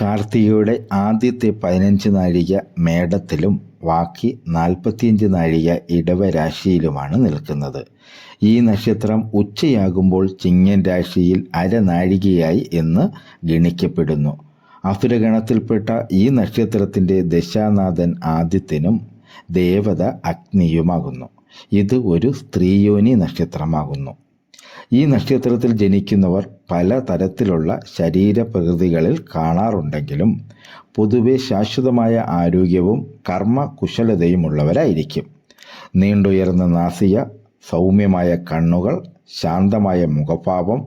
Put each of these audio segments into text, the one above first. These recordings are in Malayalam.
കാർത്തികയുടെ ആദ്യത്തെ പതിനഞ്ച് നാഴിക മേടത്തിലും ബാക്കി നാൽപ്പത്തിയഞ്ച് നാഴിക ഇടവരാശിയിലുമാണ് നിൽക്കുന്നത്. ഈ നക്ഷത്രം ഉച്ചയാകുമ്പോൾ ചിങ്ങൻ രാശിയിൽ അരനാഴികയായി എന്ന് ഗണിക്കപ്പെടുന്നു. അസുരഗണത്തിൽപ്പെട്ട ഈ നക്ഷത്രത്തിന്റെ ദശാനാഥൻ ആദിത്യനും ദേവത അഗ്നിയുമാകുന്നു. ഇത് ഒരു സ്ത്രീയോനി നക്ഷത്രമാകുന്നു. ഈ നക്ഷത്രത്തിൽ ജനിക്കുന്നവർ പല തരത്തിലുള്ള ശരീരപ്രകൃതികളിൽ കാണാറുണ്ടെങ്കിലും പൊതുവെ ശാശ്വതമായ ആരോഗ്യവും കർമ്മ കുശലതയുമുള്ളവരായിരിക്കും നീണ്ടുയർന്ന നാസിക സൗമ്യമായ കണ്ണുകൾ ശാന്തമായ മുഖഭാവം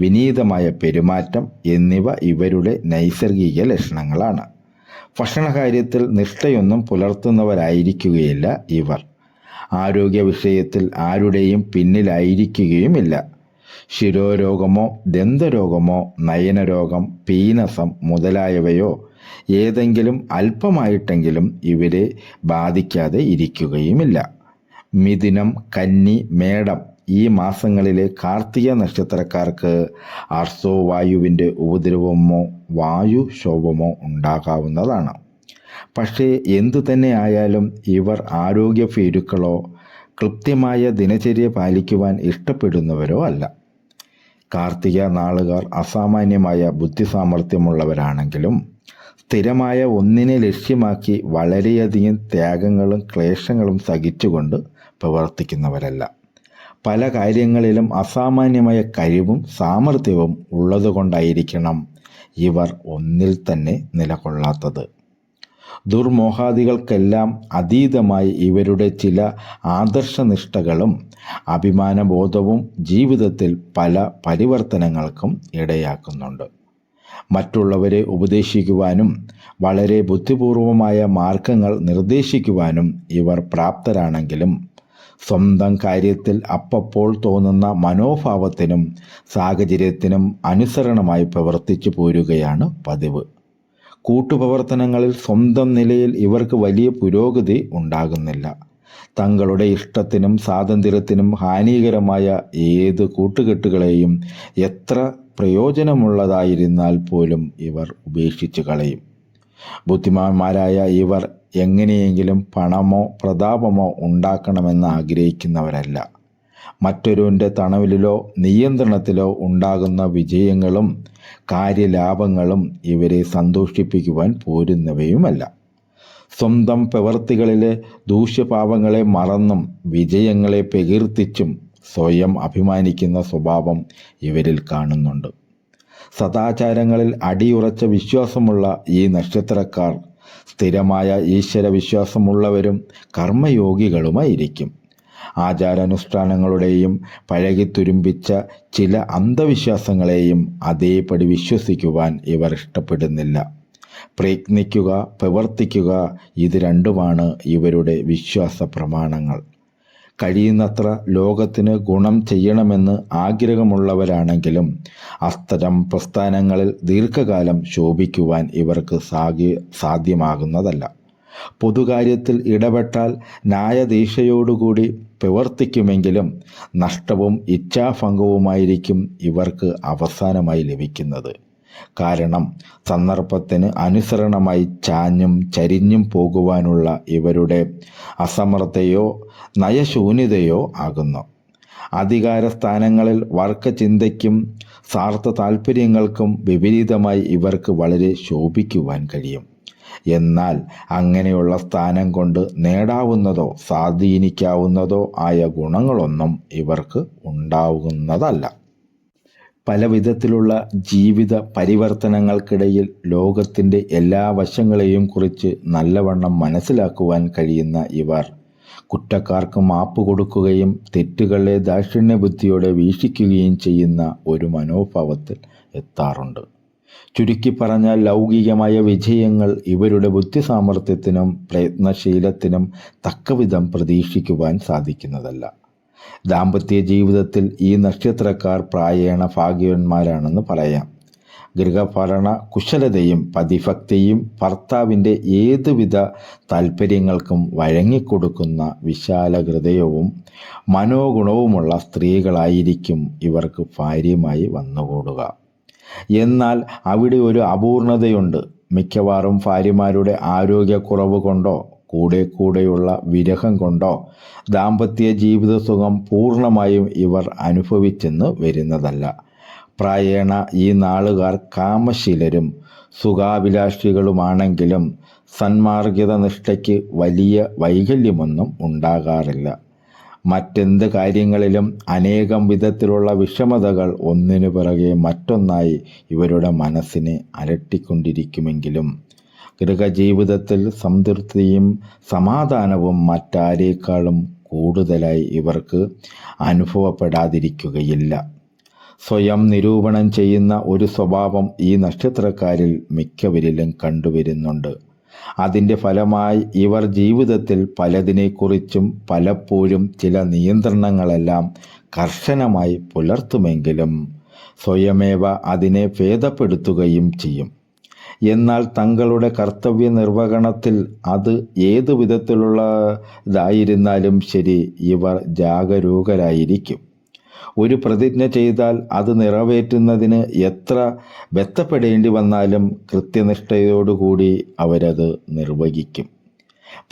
വിനീതമായ പെരുമാറ്റം എന്നിവ ഇവരുടെ നൈസർഗിക ലക്ഷണങ്ങളാണ്. ഭക്ഷണകാര്യത്തിൽ നിഷ്ഠയൊന്നും പുലർത്തുന്നവരായിരിക്കുകയില്ല ഇവർ. ആരോഗ്യ വിഷയത്തിൽ ആരുടെയും പിന്നിലായിരിക്കുകയുമില്ല. ശിരോരോഗമോ ദന്തരോഗമോ നയനരോഗം പീനസം മുതലായവയോ ഏതെങ്കിലും അല്പമായിട്ടെങ്കിലും ഇവരെ ബാധിക്കാതെ ഇരിക്കുകയുമില്ല. മിഥുനം കന്നി മേടം ഈ മാസങ്ങളിലെ കാർത്തിക നക്ഷത്രക്കാർക്ക് അർസോ വായുവിന്റെ ഉപദ്രവമോ ശോഭമോ ഉണ്ടാകാവുന്നതാണ്. പക്ഷേ എന്തു തന്നെ ആയാലും ഇവർ ആരോഗ്യ ഭീരുക്കളോ കൃത്യമായ ദിനചര്യ പാലിക്കുവാൻ ഇഷ്ടപ്പെടുന്നവരോ അല്ല. കാർത്തിക നാളുകാർ അസാമാന്യമായ ബുദ്ധിസാമർഥ്യമുള്ളവരാണെങ്കിലും സ്ഥിരമായ ഒന്നിനെ ലക്ഷ്യമാക്കി വളരെയധികം ത്യാഗങ്ങളും ക്ലേശങ്ങളും സഹിച്ചുകൊണ്ട് പ്രവർത്തിക്കുന്നവരല്ല. പല കാര്യങ്ങളിലും അസാമാന്യമായ കഴിവും സാമർഥ്യവും ഉള്ളതുകൊണ്ടായിരിക്കണം ഇവർ ഒന്നിൽ തന്നെ നിലകൊള്ളാത്തത്. ദുർമോഹാദികൾക്കെല്ലാം അതീതമായി ഇവരുടെ ചില ആദർശനിഷ്ഠകളും അഭിമാനബോധവും ജീവിതത്തിൽ പല പരിവർത്തനങ്ങൾക്കും ഇടയാക്കുന്നുണ്ട്. മറ്റുള്ളവരെ ഉപദേശിക്കുവാനും വളരെ ബുദ്ധിപൂർവമായ മാർഗങ്ങൾ നിർദ്ദേശിക്കുവാനും ഇവർ പ്രാപ്തരാണെങ്കിലും സ്വന്തം കാര്യത്തിൽ അപ്പപ്പോൾ തോന്നുന്ന മനോഭാവത്തിനും സാഹചര്യത്തിനും അനുസരണമായി പ്രവർത്തിച്ചു പോരുകയാണ് പതിവ്. കൂട്ടുപ്രവർത്തനങ്ങളിൽ സ്വന്തം നിലയിൽ ഇവർക്ക് വലിയ പുരോഗതി ഉണ്ടാകുന്നില്ല. തങ്ങളുടെ ഇഷ്ടത്തിനും സ്വാതന്ത്ര്യത്തിനും ഹാനികരമായ ഏത് കൂട്ടുകെട്ടുകളെയും എത്ര പ്രയോജനമുള്ളതായിരുന്നാൽ പോലും ഇവർ ഉപേക്ഷിച്ചു കളയും. ബുദ്ധിമാന്മാരായ ഇവർ എങ്ങനെയെങ്കിലും പണമോ പ്രതാപമോ ഉണ്ടാക്കണമെന്ന് ആഗ്രഹിക്കുന്നവരല്ല. മറ്റൊരുവിന്റെ തണവിലോ നിയന്ത്രണത്തിലോ ഉണ്ടാകുന്ന വിജയങ്ങളും കാര്യലാഭങ്ങളും ഇവരെ സന്തോഷിപ്പിക്കുവാൻ പോരുന്നവയുമല്ല. സ്വന്തം പ്രവൃത്തികളിലെ ദൂഷ്യപാപങ്ങളെ മറന്നും വിജയങ്ങളെ പ്രകീർത്തിച്ചും സ്വയം അഭിമാനിക്കുന്ന സ്വഭാവം ഇവരിൽ കാണുന്നുണ്ട്. സദാചാരങ്ങളിൽ അടിയുറച്ച വിശ്വാസമുള്ള ഈ നക്ഷത്രക്കാർ സ്ഥിരമായ ഈശ്വര വിശ്വാസമുള്ളവരും കർമ്മയോഗികളുമായിരിക്കും. ആചാരാനുഷ്ഠാനങ്ങളുടെയും പഴകിത്തുരുമ്പിച്ച ചില അന്ധവിശ്വാസങ്ങളെയും അതേപടി വിശ്വസിക്കുവാൻ ഇവർ ഇഷ്ടപ്പെടുന്നില്ല. പ്രയത്നിക്കുക പ്രവർത്തിക്കുക ഇത് രണ്ടുമാണ് ഇവരുടെ വിശ്വാസ പ്രമാണങ്ങൾ കഴിയുന്നത്ര ലോകത്തിന് ഗുണം ചെയ്യണമെന്ന് ആഗ്രഹമുള്ളവരാണെങ്കിലും അത്തരം പ്രസ്ഥാനങ്ങളിൽ ദീർഘകാലം ശോഭിക്കുവാൻ ഇവർക്ക് സാധ്യ സാധ്യമാകുന്നതല്ല. പൊതുകാര്യത്തിൽ ഇടപെട്ടാൽ ന്യായദീക്ഷയോടുകൂടി പ്രവർത്തിക്കുമെങ്കിലും നഷ്ടവും ഇച്ഛാഭംഗവുമായിരിക്കും ഇവർക്ക് അവസാനമായി ലഭിക്കുന്നത്. കാരണം സന്ദർഭത്തിന് അനുസരണമായി ചാഞ്ഞും ചരിഞ്ഞും പോകുവാനുള്ള ഇവരുടെ അസമർത്ഥയോ നയശൂന്യതയോ ആകുന്നു. അധികാര സ്ഥാനങ്ങളിൽ വർക്കചിന്തയ്ക്കും സ്വാർത്ഥ താല്പര്യങ്ങൾക്കും വിപരീതമായി ഇവർക്ക് വളരെ ശോഭിക്കുവാൻ കഴിയും. എന്നാൽ അങ്ങനെയുള്ള സ്ഥാനം കൊണ്ട് നേടാവുന്നതോ സ്വാധീനിക്കാവുന്നതോ ആയ ഗുണങ്ങളൊന്നും ഇവർക്ക് ഉണ്ടാവുന്നതല്ല. പല വിധത്തിലുള്ള ജീവിത പരിവർത്തനങ്ങൾക്കിടയിൽ ലോകത്തിന്റെ എല്ലാ വശങ്ങളെയും കുറിച്ച് നല്ലവണ്ണം മനസ്സിലാക്കുവാൻ കഴിയുന്ന ഇവർ കുറ്റക്കാർക്ക് മാപ്പ് കൊടുക്കുകയും തെറ്റുകളെ ദാക്ഷിണ്യബുദ്ധിയോടെ വീക്ഷിക്കുകയും ചെയ്യുന്ന ഒരു മനോഭാവത്തിൽ എത്താറുണ്ട്. ചുരുക്കി പറഞ്ഞാൽ ലൗകികമായ വിജയങ്ങൾ ഇവരുടെ ബുദ്ധിസാമർഥ്യത്തിനും പ്രയത്നശീലത്തിനും തക്കവിധം പ്രതീക്ഷിക്കുവാൻ സാധിക്കുന്നതല്ല. ദാമ്പത്യ ജീവിതത്തിൽ ഈ നക്ഷത്രക്കാർ പ്രായേണ ഭാഗ്യവന്മാരാണെന്ന് പറയാം. ഗൃഹഭരണ കുശലതയും പതിഭക്തിയും ഭർത്താവിന്റെ ഏതുവിധ താല്പര്യങ്ങൾക്കും വഴങ്ങിക്കൊടുക്കുന്ന വിശാല ഹൃദയവും മനോഗുണവുമുള്ള സ്ത്രീകളായിരിക്കും ഇവർക്ക് ഭാര്യമായി വന്നുകൂടുക. എന്നാൽ അവിടെ ഒരു അപൂർണതയുണ്ട്. മിക്കവാറും ഭാര്യമാരുടെ ആരോഗ്യക്കുറവ് കൊണ്ടോ കൂടെ കൂടെയുള്ള വിരഹം കൊണ്ടോ ദാമ്പത്യ ജീവിത സുഖം പൂർണമായും ഇവർ അനുഭവിച്ചെന്ന് വരുന്നതല്ല. പ്രായേണ ഈ നാളുകാർ കാമശീലരും സുഖാഭിലാഷികളുമാണെങ്കിലും സന്മാർഗിത നിഷ്ഠയ്ക്ക് വലിയ വൈകല്യമൊന്നും ഉണ്ടാകാറില്ല. മറ്റെന്ത് കാര്യങ്ങളിലും അനേകം വിധത്തിലുള്ള വിഷമതകൾ ഒന്നിനു പിറകെ മറ്റൊന്നായി ഇവരുടെ മനസ്സിനെ അലട്ടിക്കൊണ്ടിരിക്കുമെങ്കിലും ഗൃഹജീവിതത്തിൽ സംതൃപ്തിയും സമാധാനവും മറ്റാരേക്കാളും കൂടുതലായി ഇവർക്ക് അനുഭവപ്പെടാതിരിക്കുകയില്ല. സ്വയം നിരൂപണം ചെയ്യുന്ന ഒരു സ്വഭാവം ഈ നക്ഷത്രക്കാരിൽ മിക്കവരിലും കണ്ടുവരുന്നുണ്ട്. അതിന്റെ ഫലമായി ഇവർ ജീവിതത്തിൽ പലതിനെക്കുറിച്ചും പലപ്പോഴും ചില നിയന്ത്രണങ്ങളെല്ലാം കർശനമായി പുലർത്തുമെങ്കിലും സ്വയമേവ അതിനെ ഭേദപ്പെടുത്തുകയും ചെയ്യും. എന്നാൽ തങ്ങളുടെ കർത്തവ്യ നിർവഹണത്തിൽ അത് ഏതു വിധത്തിലുള്ളതായിരുന്നാലും ശരി ഇവർ ജാഗരൂകരായിരിക്കും. ഒരു പ്രതിജ്ഞ ചെയ്താൽ അത് നിറവേറ്റുന്നതിന് എത്ര ബെത്തപ്പെടേണ്ടി വന്നാലും കൃത്യനിഷ്ഠയോടുകൂടി അവരത് നിർവഹിക്കും.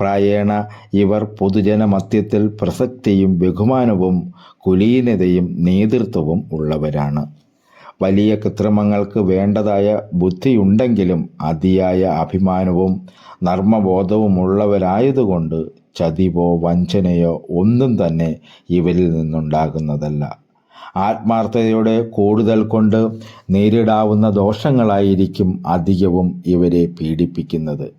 പ്രായേണ ഇവർ പൊതുജനമധ്യത്തിൽ പ്രസക്തിയും ബഹുമാനവും കുലീനതയും നേതൃത്വവും ഉള്ളവരാണ്. വലിയ കൃത്രിമങ്ങൾക്ക് വേണ്ടതായ ബുദ്ധിയുണ്ടെങ്കിലും അതിയായ അഭിമാനവും നർമ്മബോധവുമുള്ളവരായതുകൊണ്ട് ചതിവോ വഞ്ചനയോ ഒന്നും തന്നെ ഇവരിൽ നിന്നുണ്ടാകുന്നതല്ല. ആത്മാർത്ഥതയുടെ കൂടുതൽ കൊണ്ട് നേരിടാവുന്ന ദോഷങ്ങളായിരിക്കും അധികവും ഇവരെ പീഡിപ്പിക്കുന്നത്.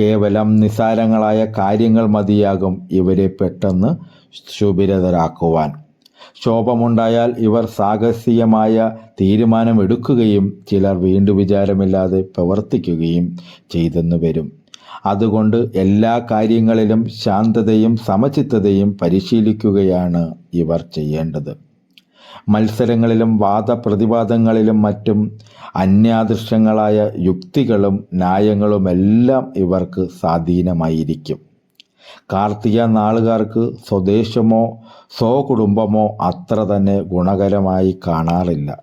കേവലം നിസാരങ്ങളായ കാര്യങ്ങൾ മതിയാകും ഇവരെ പെട്ടെന്ന് ശുഭിരതരാക്കുവാൻ. ശോഭമുണ്ടായാൽ ഇവർ സാഹസികമായ തീരുമാനമെടുക്കുകയും ചിലർ വീണ്ടും വിചാരമില്ലാതെ പ്രവർത്തിക്കുകയും ചെയ്തെന്ന് വരും. അതുകൊണ്ട് എല്ലാ കാര്യങ്ങളിലും ശാന്തതയും സമചിത്തതയും പരിശീലിക്കുകയാണ് ഇവർ ചെയ്യേണ്ടത്. മത്സരങ്ങളിലും വാദപ്രതിവാദങ്ങളിലും മറ്റും അന്യാദൃശ്യങ്ങളായ യുക്തികളും ന്യായങ്ങളുമെല്ലാം ഇവർക്ക് സ്വാധീനമായിരിക്കും. കാർത്തിക നാളുകാർക്ക് സ്വദേശമോ സ്വകുടുംബമോ അത്ര തന്നെ ഗുണകരമായി കാണാറില്ല.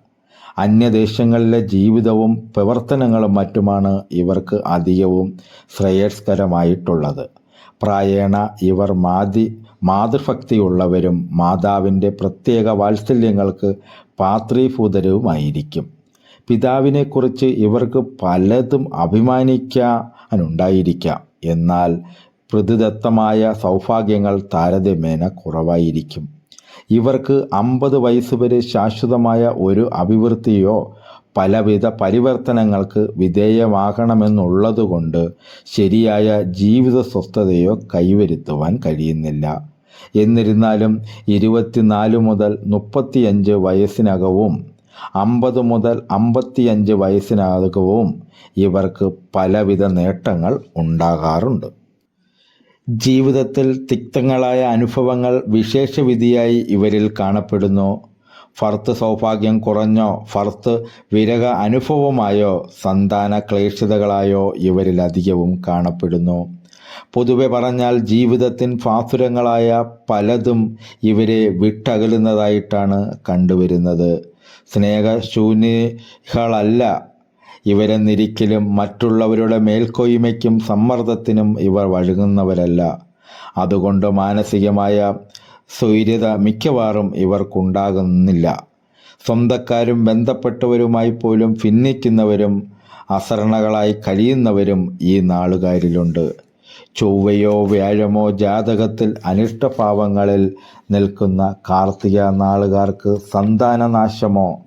അന്യദേശങ്ങളിലെ ജീവിതവും പ്രവർത്തനങ്ങളും മറ്റുമാണ് ഇവർക്ക് അധികവും ശ്രേയസ്കരമായിട്ടുള്ളത്. പ്രായേണ ഇവർ മാതി മാതൃഭക്തിയുള്ളവരും മാതാവിന്റെ പ്രത്യേക വാത്സല്യങ്ങൾക്ക് പാത്രീഭൂതരുമായിരിക്കും. പിതാവിനെക്കുറിച്ച് ഇവർക്ക് പലതും അഭിമാനിക്കാനുണ്ടായിരിക്കാം. എന്നാൽ പ്രതിദത്തമായ സൗഭാഗ്യങ്ങൾ താരതമ്യേന കുറവായിരിക്കും. ഇവർക്ക് അമ്പത് വയസ്സുവരെ ശാശ്വതമായ ഒരു അഭിവൃദ്ധിയോ പലവിധ പരിവർത്തനങ്ങൾക്ക് വിധേയമാകണമെന്നുള്ളതുകൊണ്ട് ശരിയായ ജീവിത സ്വസ്ഥതയോ കൈവരുത്തുവാൻ കഴിയുന്നില്ല. എന്നിരുന്നാലും ഇരുപത്തിനാല് മുതൽ മുപ്പത്തിയഞ്ച് വയസ്സിനകവും അമ്പത് മുതൽ അമ്പത്തിയഞ്ച് വയസ്സിനകവും ഇവർക്ക് പലവിധ നേട്ടങ്ങൾ ഉണ്ടാകാറുണ്ട്. ജീവിതത്തിൽ തിക്തങ്ങളായ അനുഭവങ്ങൾ വിശേഷവിധിയായി ഇവരിൽ കാണപ്പെടുന്നു. ഫർത്ത് സൗഭാഗ്യം കുറഞ്ഞോ ഫർത്ത് വിരക അനുഭവമായോ സന്താന ക്ലേശിതകളായോ ഇവരിൽ അധികവും കാണപ്പെടുന്നു. പൊതുവെ പറഞ്ഞാൽ ജീവിതത്തിൻ ഫാസുരങ്ങളായ പലതും ഇവരെ വിട്ടകലുന്നതായിട്ടാണ് കണ്ടുവരുന്നത്. സ്നേഹശൂന്യകളല്ല ഇവരെന്നിരിക്കലും മറ്റുള്ളവരുടെ മേൽക്കോയ്മയ്ക്കും സമ്മർദ്ദത്തിനും ഇവർ വഴങ്ങുന്നവരല്ല. അതുകൊണ്ട് മാനസികമായ സ്വൈര്യത മിക്കവാറും ഇവർക്കുണ്ടാകുന്നില്ല. സ്വന്തക്കാരും ബന്ധപ്പെട്ടവരുമായി പോലും ഭിന്നിക്കുന്നവരും അസരണകളായി കഴിയുന്നവരും ഈ നാളുകാരിലുണ്ട്. ചൊവ്വയോ വ്യാഴമോ ജാതകത്തിൽ അനിഷ്ടഭാവങ്ങളിൽ നിൽക്കുന്ന കാർത്തിക നാളുകാർക്ക് സന്താനനാശമോ?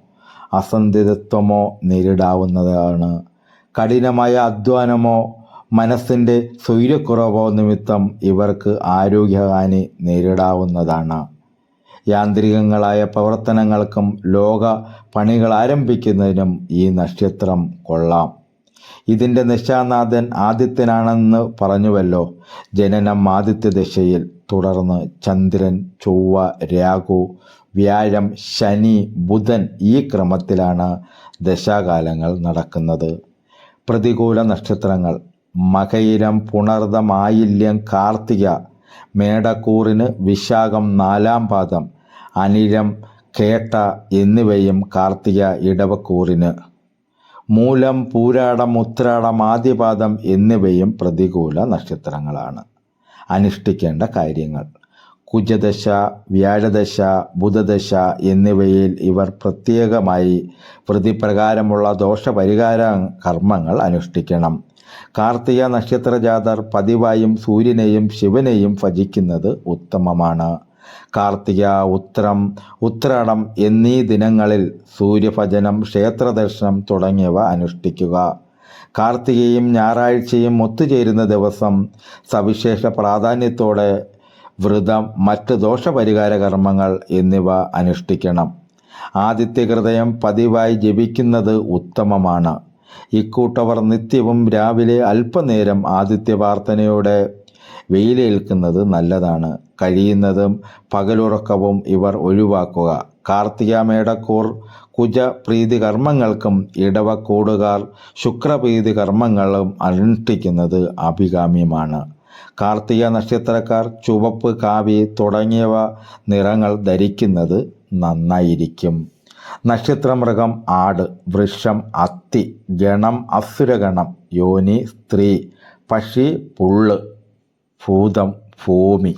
അസന്ധിതത്വമോ നേരിടാവുന്നതാണ്. കഠിനമായ അധ്വാനമോ മനസ്സിന്റെ സ്വൈര്യക്കുറവോ നിമിത്തം ഇവർക്ക് ആരോഗ്യഹാനി നേരിടാവുന്നതാണ്. യാന്ത്രികങ്ങളായ പ്രവർത്തനങ്ങൾക്കും ലോക പണികൾ ആരംഭിക്കുന്നതിനും ഈ നക്ഷത്രം കൊള്ളാം. ഇതിന്റെ നിശാനാഥൻ ആദിത്യനാണെന്ന് പറഞ്ഞുവല്ലോ. ജനനം ആദിത്യ ദിശയിൽ തുടർന്ന് ചന്ദ്രൻ ചൊവ്വ രാഹു വ്യാഴം ശനി ബുധൻ ഈ ക്രമത്തിലാണ് ദശാകാലങ്ങൾ നടക്കുന്നത്. പ്രതികൂല നക്ഷത്രങ്ങൾ. മകയിരം പുണർദം ആയില്യം കാർത്തിക. മേടക്കൂറിന് വിശാഖം നാലാം പാദം. അനിരം കേട്ട എന്നിവയും കാർത്തിക ഇടവക്കൂറിന്. മൂലം പൂരാടം ഉത്രാടം ആദ്യപാദം എന്നിവയും പ്രതികൂല നക്ഷത്രങ്ങളാണ്. അനുഷ്ഠിക്കേണ്ട കാര്യങ്ങൾ. കുജദശ വ്യാഴദശ ബുധദശ എന്നിവയിൽ ഇവർ പ്രത്യേകമായി പ്രതിപ്രകാരമുള്ള ദോഷപരിഹാര കർമ്മങ്ങൾ അനുഷ്ഠിക്കണം. കാർത്തിക നക്ഷത്ര ജാതർ പതിവായും സൂര്യനെയും ശിവനെയും ഭജിക്കുന്നത് ഉത്തമമാണ്. കാർത്തിക ഉത്രം ഉത്രാടം എന്നീ ദിനങ്ങളിൽ സൂര്യഭജനം ക്ഷേത്രദർശനം തുടങ്ങിയവ അനുഷ്ഠിക്കുക. കാർത്തികയും ഞായറാഴ്ചയും ഒത്തുചേരുന്ന ദിവസം സവിശേഷ പ്രാധാന്യത്തോടെ വ്രതം മറ്റ് ദോഷപരിഹാര കർമ്മങ്ങൾ എന്നിവ അനുഷ്ഠിക്കണം. ആദിത്യ ഹൃദയം പതിവായി ജപിക്കുന്നത് ഉത്തമമാണ്. ഇക്കൂട്ടവർ നിത്യവും രാവിലെ അല്പനേരം ആദിത്യ പ്രാർത്ഥനയോടെ വെയിലേൽക്കുന്നത് നല്ലതാണ്. കഴിയുന്നതും പകലുറക്കവും ഇവർ ഒഴിവാക്കുക. കാർത്തിക മേടക്കൂർ കുജ പ്രീതി കർമ്മങ്ങൾക്കും ഇടവക്കൂടുകാർ ശുക്രപ്രീതി കർമ്മങ്ങളും അനുഷ്ഠിക്കുന്നത് അഭികാമ്യമാണ്. കാർത്തിക നക്ഷത്രക്കാർ ചുവപ്പ് കാവി തുടങ്ങിയവ നിറങ്ങൾ ധരിക്കുന്നത് നന്നായിരിക്കും. നക്ഷത്രമൃഗം ആട് വൃക്ഷം അത്തി ഗണം അസുരഗണം യോനി സ്ത്രീ പക്ഷി പുള്ള് ഭൂതം ഭൂമി.